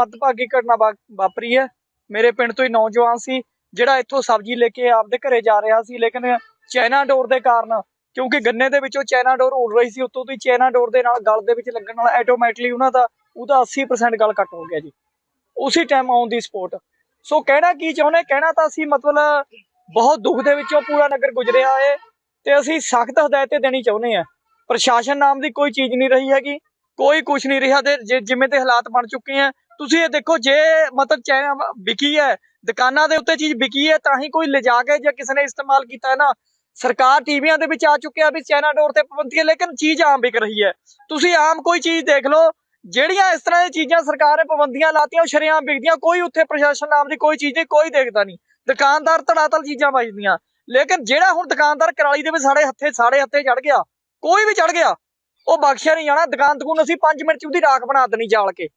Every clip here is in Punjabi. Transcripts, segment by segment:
ਮੱਦਭਾਗੀ ਘਟਨਾ ਵਾ- ਵਾਪਰੀ ਹੈ। ਮੇਰੇ ਪਿੰਡ ਤੋਂ ਹੀ ਨੌਜਵਾਨ ਸੀ, ਜਿਹੜਾ ਇੱਥੋਂ ਸਬਜ਼ੀ ਲੈ ਕੇ ਆਪਦੇ ਘਰੇ ਜਾ ਰਿਹਾ ਸੀ, ਲੇਕਿਨ ਚਾਈਨਾ ਡੋਰ ਦੇ ਕਾਰਨ, ਕਿਉਂਕਿ ਗੰਨੇ ਦੇ ਵਿੱਚੋਂ ਚਾਈਨਾ ਡੋਰ ਉੱਡ ਰਹੀ ਸੀ, ਉੱਤੋਂ ਦੀ ਚਾਈਨਾ ਡੋਰ ਦੇ ਨਾਲ ਗਲ ਦੇ ਵਿੱਚ ਲੱਗਣ ਨਾਲ ਆਟੋਮੈਟਿਕਲੀ ਉਹਨਾਂ ਦਾ, ਉਹਦਾ 80% ਗਲ ਕੱਟ ਹੋ ਗਿਆ ਜੀ। ਉਸੇ ਟਾਈਮ ਆਉਣ ਦੀ ਸਪੋਰਟ ਸੋ ਕਹਿਣਾ ਕੀ ਚਾਹੁੰਦੇ, ਕਹਿਣਾ ਤਾਂ ਅਸੀਂ ਮਤਲਬ ਬਹੁਤ ਦੁੱਖ ਦੇ ਵਿੱਚੋਂ ਪੂਰਾ ਨਗਰ ਗੁਜ਼ਰਿਆ ਹੈ ਤੇ ਅਸੀਂ ਸਖਤ ਹਦਾਇਤਾਂ ਦੇਣੀ ਚਾਹੁੰਦੇ ਆ ਪ੍ਰਸ਼ਾਸਨ ਨਾਮ ਦੀ ਕੋਈ ਚੀਜ਼ ਨਹੀਂ ਰਹੀ ਹੈਗੀ, ਕੋਈ ਕੁਝ ਨਹੀਂ ਰਿਹਾ ਤੇ ਜਿ- ਜਿਵੇਂ ਤੇ ਹਾਲਾਤ ਬਣ ਚੁੱਕੇ ਆ ਤੁਸੀਂ ਇਹ ਦੇਖੋ, ਜੇ ਮਤਲਬ ਚਾਈਨਾ ਵਿਕੀ ਹੈ, ਦੁਕਾਨਾਂ ਦੇ ਉੱਤੇ ਚੀਜ਼ ਵਿਕੀ ਹੈ, ਤਾਂ ਹੀ ਕੋਈ ਲਿਜਾ ਕੇ ਜਾਂ ਕਿਸੇ ਨੇ ਇਸਤੇਮਾਲ ਕੀਤਾ ਹੈ ਨਾ। ਸਰਕਾਰ ਟੀਵੀਆਂ ਦੇ ਵਿੱਚ ਆ ਚੁੱਕਿਆ ਵੀ ਚਾਈਨਾ ਡੋਰ ਤੇ ਪਾਬੰਦੀ ਹੈ ਲੇਕਿਨ ਚੀਜ਼ ਆਮ ਵਿਕ ਰਹੀ ਹੈ। ਤੁਸੀਂ ਆਮ ਕੋਈ ਚੀਜ਼ ਦੇਖ ਲਓ, ਜਿਹੜੀਆਂ ਇਸ ਤਰ੍ਹਾਂ ਦੀਆਂ ਚੀਜ਼ਾਂ ਸਰਕਾਰ ਨੇ ਪਾਬੰਦੀਆਂ ਲਾਤੀਆਂ ਉਹ ਸ਼ਰੇਆਮ ਵਿਕਦੀਆਂ, ਕੋਈ ਉੱਥੇ ਪ੍ਰਸ਼ਾਸਨ ਨਾਮ ਦੀ ਕੋਈ ਚੀਜ਼ ਨਹੀਂ, ਕੋਈ ਦੇਖਦਾ ਨਹੀਂ। ਦੁਕਾਨਦਾਰ ਧੜਾਤਲ ਚੀਜ਼ਾਂ ਵੇਚਦੀਆਂ ਲੇਕਿਨ ਜਿਹੜਾ ਹੁਣ ਦੁਕਾਨਦਾਰ ਕਰਾਲੀ ਦੇ ਵਿੱਚ ਸਾਡੇ ਹੱਥੇ ਸਾਡੇ ਹੱਥੇ ਚੜ ਗਿਆ, ਕੋਈ ਵੀ ਚੜ ਗਿਆ, ਉਹ ਬਖਸ਼ਿਆ ਨਹੀਂ ਜਾਣਾ। ਦੁਕਾਨ ਤਕੂਨ ਅਸੀਂ 5 ਮਿੰਟ ਚ ਉਹਦੀ ਰਾਖ ਬਣਾ ਦੇਣੀ ਜਾਲ ਕੇ।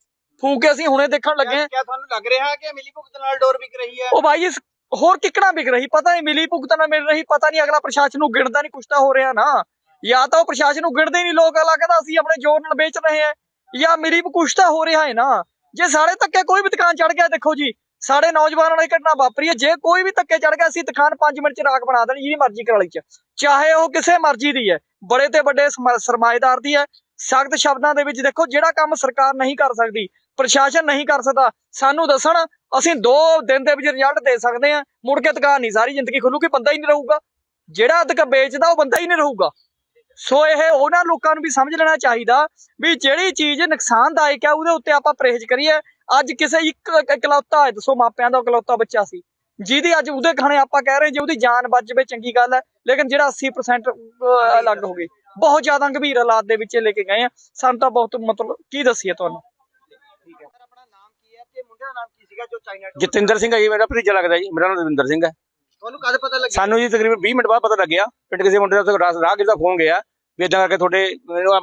ਫੂਕ ਕੇ ਅਸੀਂ ਹੁਣੇ ਦੇਖਣ ਲੱਗੇ ਹਾਂ। ਕਿਆ ਤੁਹਾਨੂੰ ਲੱਗ ਰਿਹਾ ਹੈ ਕਿ ਮਿਲੀ ਭੁਗਤ ਨਾਲ ਡੋਰ ਵਿਕ ਰਹੀ ਹੈ? ਉਹ ਭਾਈ ਇਸ ਹੋਰ ਕਿੱਕਣਾ ਵਿਕ ਰਹੀ ਪਤਾ ਨਹੀਂ ਮਿਲੀ ਭੁਗਤ ਨਾ ਮਿਲ ਰਹੀ ਪਤਾ ਨਹੀਂ ਅਗਲਾ ਪ੍ਰਸ਼ਾਸਨ ਨੂੰ ਗਿਣਦਾ ਨਹੀਂ ਕੁਛ ਤਾਂ ਹੋ ਰਿਹਾ ਨਾ। ਜਾਂ ਤਾਂ ਉਹ ਪ੍ਰਸ਼ਾਸਨ ਨੂੰ ਗਿਣਦੇ ਨਹੀਂ ਲੋਕ ਅਗਲਾ ਕਹਿੰਦਾ ਅਸੀਂ ਆਪਣੇ ਜ਼ੋਰ ਨਾਲ ਵੇਚ ਰਹੇ ਹਾਂ। ਜਾਂ ਮਿਲੀ ਕੁਛ ਤਾਂ ਹੋ ਰਿਹਾ ਹੈ ਨਾ। ਜੇ ਸਾਡੇ ਧੱਕੇ ਕੋਈ ਵੀ ਦੁਕਾਨ ਚੜ ਗਿਆ ਦੇਖੋ ਜੀ ਸਾਡੇ ਨੌਜਵਾਨਾਂ ਨਾਲ ਘਟਨਾ ਵਾਪਰੀ ਹੈ। ਜੇ ਕੋਈ ਵੀ ਧੱਕੇ ਚੜ ਗਿਆ ਅਸੀਂ ਦੁਕਾਨ 5 ਮਿੰਟ ਚ ਰਾਖ ਬਣਾ ਦੇਣੀ ਜਿਹਦੀ ਮਰਜ਼ੀ ਕਰਾਲੀ ਚ। ਚਾਹੇ ਉਹ ਕਿਸੇ ਮਰਜ਼ੀ ਦੀ ਹੈ ਬੜੇ ਤੇ ਵੱਡੇ ਸਰਮਾਏਦਾਰ ਦੀ ਹੈ। ਸਖਤ ਸ਼ਬਦਾਂ ਦੇ ਵਿੱਚ ਦੇਖੋ, ਜਿਹੜਾ ਕੰਮ ਸਰਕਾਰ ਨਹੀਂ ਕਰ ਸਕਦੀ, ਪ੍ਰਸ਼ਾਸਨ ਨਹੀਂ ਕਰ ਸਕਦਾ, ਸਾਨੂੰ ਦੱਸਣ, ਅਸੀਂ 2 ਦਿਨ ਦੇ ਵਿੱਚ ਰਿਜ਼ਲਟ ਦੇ ਸਕਦੇ ਹਾਂ, ਮੁੜ ਕੇ ਦੁਕਾਨ ਨਹੀਂ, ਸਾਰੀ ਜ਼ਿੰਦਗੀ ਖੁੱਲੂਗੀ, ਬੰਦਾ ਹੀ ਨਹੀਂ ਰਹੂਗਾ। ਜਿਹੜਾ ਅਧਿਕ ਵੇਚਦਾ, ਉਹ ਬੰਦਾ ਹੀ ਨਹੀਂ ਰਹੂਗਾ। ਸੋ ਇਹ ਉਹਨਾਂ ਲੋਕਾਂ ਨੂੰ ਵੀ ਸਮਝ ਲੈਣਾ ਚਾਹੀਦਾ ਵੀ ਜਿਹੜੀ ਚੀਜ਼ ਨੁਕਸਾਨਦਾਇਕ ਹੈ, ਉਹਦੇ ਉੱਤੇ ਆਪਾਂ ਪਰਹੇਜ਼ ਕਰੀਏ। ਅੱਜ ਕਿਸੇ ਇੱਕ ਇਕਲੌਤਾ ਹੈ, ਦੱਸੋ ਮਾਪਿਆਂ ਦਾ ਇਕਲੌਤਾ ਬੱਚਾ ਸੀ, ਜਿਹਦੀ ਅੱਜ ਉਹਦੇ ਖਾਣੇ ਆਪਾਂ ਕਹਿ ਰਹੇ ਜੇ ਉਹਦੀ ਜਾਨ ਬਚ ਜਾਵੇ, ਚੰਗੀ ਗੱਲ ਹੈ, ਲੇਕਿਨ ਜਿਹੜਾ 80% ਅਲੱਗ ਹੋ ਗਈ ਬਹੁਤ ਜ਼ਿਆਦਾ ਗੰਭੀਰ ਹਾਲਾਤ ਦੇ ਵਿੱਚ ਲੈ ਕੇ ਗਏ ਆ। ਸਾਨੂੰ ਤਾਂ ਬਹੁਤ ਮਤਲਬ ਕੀ ਦੱਸੀਏ ਤੁਹਾਨੂੰ? ਜਤਿੰਦਰ ਸਿੰਘ ਹੈ ਜੀ ਮੇਰਾ ਭਤੀਜਾ ਲੱਗਦਾ ਜੀ ਮੇਰਾ ਨਾਮ ਦਵਿੰਦਰ ਸਿੰਘ ਹੈ। ਤੁਹਾਨੂੰ ਕਦ ਪਤਾ ਲੱਗਿਆ? ਸਾਨੂੰ ਜੀ ਤਕਰੀਬਨ 20 ਮਿੰਟ ਬਾਅਦ ਪਤਾ ਲੱਗਿਆ। ਪਿੰਡ ਕਿਸੇ ਮੁੰਡੇ ਦਾ ਰਾਹ ਦਾ ਫੋਨ ਗਿਆ। ਵੀ ਇਦਾਂ ਕਰਕੇ ਤੁਹਾਡੇ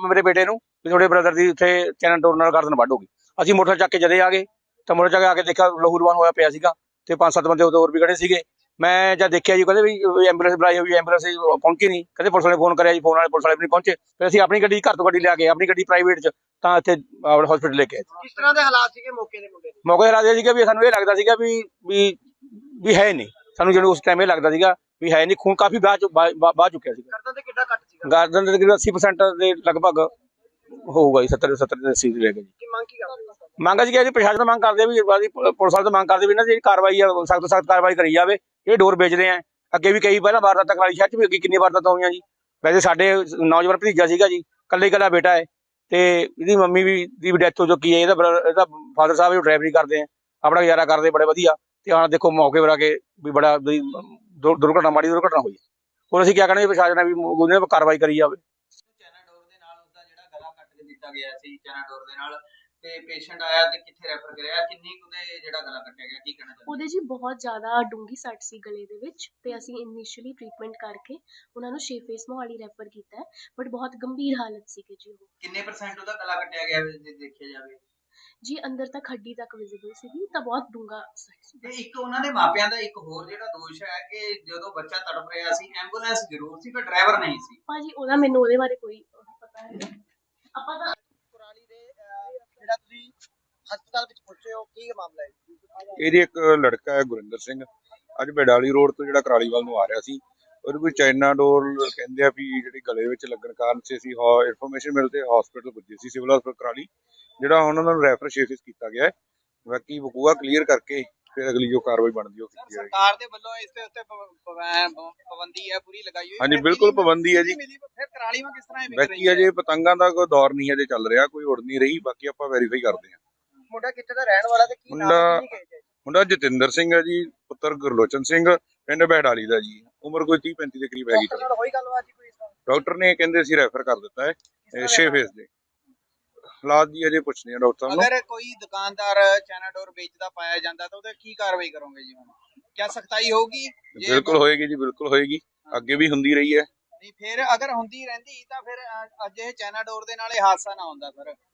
ਮੇਰੇ ਬੇਟੇ ਨੂੰ ਵੀ ਤੁਹਾਡੇ ਬ੍ਰਦਰ ਦੀ ਉੱਥੇ ਚੈਨਲ ਟੋਰ ਨਾਲ ਗਰਦਨ ਵੱਢ ਹੋ ਗਈ। ਅਸੀਂ ਮੋਟਰ ਚੱਕ ਕੇ ਜਦੇ ਆ ਗਏ ਤਾਂ ਮੋਟਰ ਚੱਕ ਕੇ ਆ ਕੇ ਦੇਖਿਆ ਲਹੂਰਵਾਨ ਹੋਇਆ ਪਿਆ ਸੀਗਾ ਤੇ ਪੰਜ ਸੱਤ ਬੰਦੇ ਹੋਰ ਵੀ ਖੜੇ ਸੀਗੇ। ਮੈਂ ਜਦ ਦੇਖਿਆ ਜੀ ਕਹਿੰਦੇ ਵੀ ਐਂਬੂਲੈਂਸ ਬੁਲਾਈ ਹੋਈ ਐਂਬੂਲੈਂਸ ਪਹੁੰਚੀ ਨਹੀਂ। ਕਹਿੰਦੇ ਪੁਲਿਸ ਵਾਲੇ ਫੋਨ ਕਰਿਆ ਜੀ ਫੋਨ ਵਾਲੇ ਪੁਲਿਸ ਵਾਲੇ ਵੀ ਨਹੀਂ ਪਹੁੰਚੇ। ਫਿਰ ਅਸੀਂ ਆਪਣੀ ਗੱਡੀ ਘਰ ਤੋਂ ਗੱਡੀ ਲਿਆ ਕੇ ਆਪਣੀ ਗੱਡੀ ਪ੍ਰਾਈਵੇਟ ਚ ਤਾਂ ਇੱਥੇ ਹਸਪੀਟਲ ਲੈ ਕੇ ਆਏ ਕਿਸ ਤਰ੍ਹਾਂ ਦੇ ਹਾਲਾਤ ਸੀਗੇ ਮੌਕੇ ਦੇ ਮੁੰਡੇ ਦੇ? ਮੌਕੇ ਤੇ ਰਾਜਾ ਸੀਗਾ ਵੀ ਸਾਨੂੰ ਇਹ ਲੱਗਦਾ ਸੀਗਾ ਵੀ ਵੀ ਵੀ ਹੈ ਨਹੀਂ। ਸਾਨੂੰ ਜਦੋਂ ਉਸ ਟਾਈਮ ਇਹ ਲੱਗਦਾ ਸੀਗਾ ਵੀ ਹੈ ਨਹੀਂ ਖੂਨ ਕਾਫੀ ਬਾਅਦ ਚੁ- ਬਾ- ਬਾ- ਬਾਅਦ ਚੁੱਕਿਆ ਸੀਗਾ। ਕਰਦਾਂ ਤੇ ਕਿੱਡਾ ਘੱਟ ਸੀਗਾ? ਦੇ ਤਕਰੀਬਨ 80% ਦੇ ਲਗਭਗ ਹੋਊਗਾ ਜੀ 70 70 ਦੇ 80 ਦੇ ਲੈ ਕੇ ਜੀ। ਕੀ ਮੰਗ ਅਸੀਂ ਜੀ, ਪ੍ਰਸ਼ਾਸਨ ਮੰਗ ਕਰਦੇ ਵੀ ਪੁਲਿਸ ਵਾਲੇ ਤੋਂ ਮੰਗ ਕਰਦੇ ਵੀ ਇਹਨਾਂ ਦੀ ਜਿਹੜੀ ਕਾਰਵਾਈ ਆ ਸਖਤ ਸਖਤ ਕਾਰਵਾਈ ਕਰੀ ਜਾਵੇ। ਇਹ ਡੋਰ ਵੇਚਦੇ ਆ। ਅੱਗੇ ਵੀ ਕਈ ਪਹਿਲਾਂ ਵਾਰਦਾਤਾਂ ਕਰਾਲੀ ਸ਼ਹਿਰ ਚ ਵੀ ਅੱਗੇ ਕਿੰਨੀ ਵਾਰਦਾਤਾਂ ਹੋਈਆਂ ਜੀ। ਵੈਸੇ ਸਾਡੇ ਨੌਜਵਾਨ ਭਤੀਜਾ ਸੀਗਾ ਜੀ ਕੱਲੇ ਹੀ ਬੇਟਾ ਹੈ ਤੇ ਇਹਦੀ ਮੰਮੀ ਵੀ, ਦੀ ਡੈਥ ਹੋ ਚੁੱਕੀ ਹੈ। ਇਹਦਾ ਇਹਦਾ ਫਾਦਰ ਸਾਹਿਬ ਜੋ ਡਰਾਈਵਰੀ ਕਰਦੇ ਆ। ਆਪਣਾ ਗੁਜ਼ਾਰਾ ਕਰਦੇ ਬੜੇ ਵਧੀਆ। ਤੇ ਆਹ ਦੇਖੋ ਮੌਕੇ ਪਰ ਆ ਕੇ ਵੀ ਬੜਾ ਦੁਰਘਟਨਾ, ਮਾੜੀ ਦੁਰਘਟਨਾ ਹੋਈ ਹੁਣ ਅਸੀਂ ਕੀ ਕਰਨਾ ਪ੍ਰਸ਼ਾਸਨ ਵੀ ਉਹਦੇ ਕਾਰਵਾਈ ਕਰੀ ਜਾਵੇ। ਚੈਨਾ ਡੋਰ ਦੇ ਨਾਲ ਉਸਦਾ ਜਿਹੜਾ ਗਲਾ ਕੱਟ ਕੇ ਦਿੱਤਾ ਗਿਆ ਸੀ ਚੈਨਾ ਡੋਰ ਦੇ ਨਾਲ ਤੇ ਪੇਸ਼ੈਂਟ ਆਇਆ ਤੇ ਕਿੱਥੇ ਰੈਫਰ ਕਰਿਆ? ਕਿੰਨੀ ਕੁ ਦੇ ਜਿਹੜਾ ਗਲਾ ਕੱਟਿਆ ਗਿਆ? ਕੀ ਕਹਿਣਾ ਚਾਹੁੰਦੇ? ਉਹਦੇ ਜੀ ਬਹੁਤ ਜ਼ਿਆਦਾ ਡੂੰਗੀ ਸੱਟ ਸੀ ਗਲੇ ਦੇ ਵਿੱਚ ਤੇ ਅਸੀਂ ਇਨੀਸ਼ੀਅਲੀ ਟ੍ਰੀਟਮੈਂਟ ਕਰਕੇ ਉਹਨਾਂ ਨੂੰ ਸ਼ੇਫੇਸ ਮੋਹਾਲੀ ਰੈਫਰ ਕੀਤਾ ਬਟ ਬਹੁਤ ਗੰਭੀਰ ਹਾਲਤ ਸੀ ਜੀ ਉਹ। ਕਿੰਨੇ ਪਰਸੈਂਟ ਉਹਦਾ ਗਲਾ ਕੱਟਿਆ ਗਿਆ ਜੇ ਦੇਖਿਆ ਜਾਵੇ? ਜੀ ਅੰਦਰ ਤੱਕ ਹੱਡੀ ਤੱਕ ਵਿਜ਼ੀਬਲ ਸੀਗੀ ਤਾਂ ਬਹੁਤ ਡੂੰਗਾ ਸੱਟ ਸੀ। ਤੇ ਇੱਕ ਉਹਨਾਂ ਦੇ ਮਾਪਿਆਂ ਦਾ ਇੱਕ ਹੋਰ ਜਿਹੜਾ ਦੋਸ਼ ਹੈ ਕਿ ਜਦੋਂ ਬੱਚਾ ਤੜਪ ਰਿਹਾ ਸੀ ਐਂਬੂਲੈਂਸ ਜ਼ਰੂਰ ਸੀ ਪਰ ਡਰਾਈਵਰ ਨਹੀਂ ਸੀ। ਭਾਜੀ ਉਹਦਾ ਮੈਨੂੰ ਉਹਦੇ ਬਾਰੇ ਕੋਈ ਪਤਾ ਨਹੀਂ। ਆਪਾਂ ਤਾਂ ਕੁਰਾਲੀ ਦੇ ਅਹ, ਜਿਹੜਾ ਤੁਸੀਂ ਹਸਪਤਾਲ ਵਿੱਚ ਪਹੁੰਚੇ ਹੋ ਕੀ ਮਾਮਲਾ ਹੈ? ਇਹਦੀ ਇੱਕ ਲੜਕਾ ਹੈ ਗੁਰਿੰਦਰ ਸਿੰਘ। ਅੱਜ ਬਡਾਲੀ ਰੋਡ ਤੋਂ ਜਿਹੜਾ ਕਰਾਲੀ ਵੱਲ ਨੂੰ ਆ ਰਿਹਾ ਸੀ ਉਹਦੇ ਕੋਈ ਚਾਈਨਾ ਡੋਰ ਕਹਿੰਦੇ ਆ ਵੀ ਜਿਹੜੀ ਗਲੇ ਵਿੱਚ ਲੱਗਣ ਕਾਰਨ ਸੀ ਅਸੀਂ ਇਨਫੋਰਮੇਸ਼ਨ ਮਿਲਦੇ ਹਸਪੀਟਲ ਪੁੱਜੇ ਸੀ ਸਿਵਲ ਹਸਪਤਾਲ ਕਰਾਲੀ ਜਿਹੜਾ ਉਹਨਾਂ ਨੂੰ ਰੈਫਰ ਸ਼ੇਫਿਸ ਕੀਤਾ ਗਿਆ ਹੈ। ਬਾਕੀ ਵਕੂਆ ਕਲੀਅਰ ਕਰਕੇ ਫਿਰ ਅਗਲੀ ਜੋ ਕਾਰਵਾਈ ਬਣਦੀ ਉਹ ਕੀਤੀ ਜਾਏਗੀ। ਸਰਕਾਰ ਦੇ ਵੱਲੋਂ ਇਸ ਦੇ ਉੱਤੇ ਪਾਬੰਦੀ ਹੈ ਪੂਰੀ ਲਗਾਈ ਹੋਈ ਹਾਂਜੀ, ਬਿਲਕੁਲ ਪਾਬੰਦੀ ਹੈ ਜੀ। ਮਿਲੀ, ਫਿਰ ਕਰਾਲੀ ਵਿੱਚ ਕਿਸ ਤਰ੍ਹਾਂ ਵਿਕ ਬਾਕੀ ਹੈ? ਅਜੇ ਪਤੰਗਾਂ ਦਾ ਕੋਈ ਦੌਰ ਨਹੀਂ ਅਜੇ ਚੱਲ ਰਿਹਾ ਕੋਈ ਉੜ ਨਹੀਂ ਰਹੀ ਬਾਕੀ ਆਪਾਂ ਵੈਰੀਫਾਈ ਕਰਦੇ ਹਾਂ। ਮੁੰਡਾ ਕਿੱਥੇ ਦਾ ਰਹਿਣ ਵਾਲਾ ਤੇ ਕੀ ਨਾਮ ਕੀ ਕਹੇ ਮੁੰਡਾ ਜਤਿੰਦਰ ਸਿੰਘ ਹੈ ਜੀ ਪੁੱਤਰ ਗੁਰਲੋਚਨ ਸਿੰਘ ਪਿੰਡ ਬਹਿਡਾਲੀ ਦਾ ਜੀ। ਉਮਰ ਕੋਈ 30 35 ਦੇ ਕਰੀਬ ਹੈਗੀ ਡਾਕਟਰ ਹੋਈ ਗੱਲਬਾਤ ਜੀ ਕੋਈ ਡਾਕਟਰ ਨੇ ਕਹਿੰਦੇ ਅਸੀਂ ਰੈਫਰ ਕਰ ਦਿੱਤਾ ਹੈ ਛੇ ਫੇਸ ਦੇ। ਹਾਲਾਤ ਦੀ ਅਜੇ ਪੁੱਛਦੇ ਆ ਡਾਕਟਰ ਸਾਹਿਬ ਨੂੰ। ਅਗਰ ਕੋਈ ਦੁਕਾਨਦਾਰ ਚੈਨਾ ਡੋਰ ਵੇਚਦਾ ਪਾਇਆ ਜਾਂਦਾ ਤਾਂ ਉਹਦੇ ਕੀ ਕਾਰਵਾਈ ਕਰੋਗੇ ਜੀ ਹੁਣ? ਕਿਆ ਸਖਤਾਈ ਹੋਊਗੀ? ਜੇ- ਬਿਲਕੁਲ ਹੋਏਗੀ ਜੀ ਬਿਲਕੁਲ ਹੋਏਗੀ। ਅੱਗੇ ਵੀ ਹੁੰਦੀ ਰਹੀ ਹੈ। ਨਹੀਂ ਫਿਰ ਅਗਰ ਹੁੰਦੀ ਰਹਿੰਦੀ ਤਾਂ ਫਿਰ ਅੱਜ ਇਹ ਚੈਨਾ ਡੋਰ ਦੇ ਨਾਲ ਇਹ ਹਾਦਸਾ ਨਾ ਹੁੰਦਾ ਫਿਰ। ਕਿਉਂਕਿ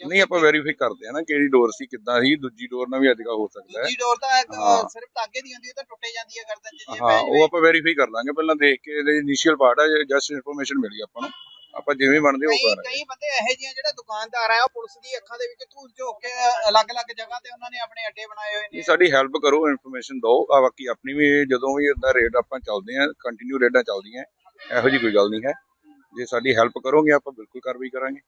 ਨਹੀਂ ਆਪਾਂ ਵੈਰੀਫਾਈ ਕਰਦੇ ਆ ਨਾ ਕਿਹੜੀ ਡੋਰ ਸੀ ਕਿੱਦਾਂ ਸੀ ਦੂਜੀ ਡੋਰ ਨਾਲ ਵੀ ਅਧਿਕਾ ਹੋ ਸਕਦਾ ਹੈ। ਦੂਜੀ ਡੋਰ ਤਾਂ ਇੱਕ, ਹਾਂ। ਸਿਰਫ ਧਾਗੇ ਦੀ ਹੁੰਦੀ ਹੈ ਤਾਂ ਟੁੱਟੇ ਜਾਂਦੀ ਹੈ ਗਰਦਨ 'ਚ ਜੇ ਹਾਂ ਪੈ ਉਹ ਜਾਵੇ ਆਪਾਂ ਵੈਰੀਫਾਈ ਕਰ ਲਾਂਗੇ। ਪਹਿਲਾਂ ਦੇਖ ਕੇ ਇਹਦੇ ਇਨੀਸ਼ੀਅਲ ਪਾਰਟ ਹੈ ਜਸਟ ਇਨਫੋਰਮੇਸ਼ਨ ਮਿਲੀ ਆਪਾਂ ਨੂੰ। ਆਪਾਂ ਜਿਵੇਂ ਬਣਦੇ ਉਹ ਕਈ ਕਰ ਕਈ ਬੰਦੇ ਇਹੋ ਜਿਹੇ ਆ ਜਿਹੜੇ ਦੁਕਾਨਦਾਰ ਆ ਉਹ ਪੁਲਿਸ ਦੀ ਅੱਖਾਂ ਦੇ ਵਿੱਚ ਧੂਲ ਝੋਕ ਕੇ ਅਲੱਗ-ਅਲੱਗ ਜਗ੍ਹਾ ਤੇ ਉਹਨਾਂ ਨੇ ਆਪਣੇ ਅੱਡੇ ਬਣਾਏ ਹੋਏ ਨਹੀਂ ਨੇ ਸਾਡੀ ਹੈਲਪ ਕਰੋ ਇਨਫੋਰਮੇਸ਼ਨ ਦਿਓ। ਆ ਬਾਕੀ ਆਪਣੀ ਵੀ ਜਦੋਂ ਵੀ ਇਦਾਂ ਰੇਡ ਆਪਾਂ ਚੱਲਦੇ ਆ ਕੰਟੀਨਿਊ ਰੇਡਾਂ ਚੱਲਦੀਆਂ ਇਹੋ ਜੀ ਕੋਈ ਗੱਲ ਨਹੀਂ ਹੈ। ਜੇ ਸਾਡੀ ਹੈਲਪ ਕਰੋਗੇ ਆਪਾਂ ਬਿਲਕੁਲ ਕਾਰਵਾਈ ਕਰਾਂਗੇ।